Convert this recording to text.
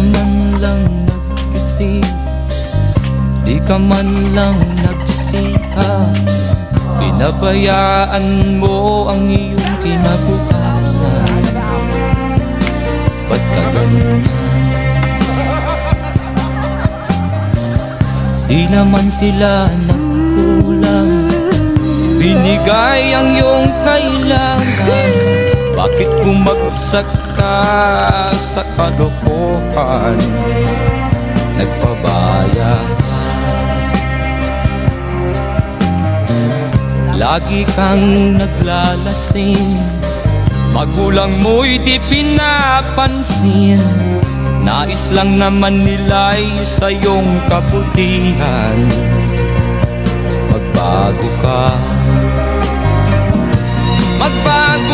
man lang nag-isip Di ka man lang nagsiha Pinabayaan mo ang iyong kinabukasan. Ba't ka ganyan? Di naman sila nagkulang. Binigay ang iyong kailangan Bumagsak ka sa kalokohan Nagpabaya. Lagi kang naglalasing. Magulang mo'y di pinapansin. Nais lang naman nila'y sa iyong kabutihan. Magbago ka. Magbago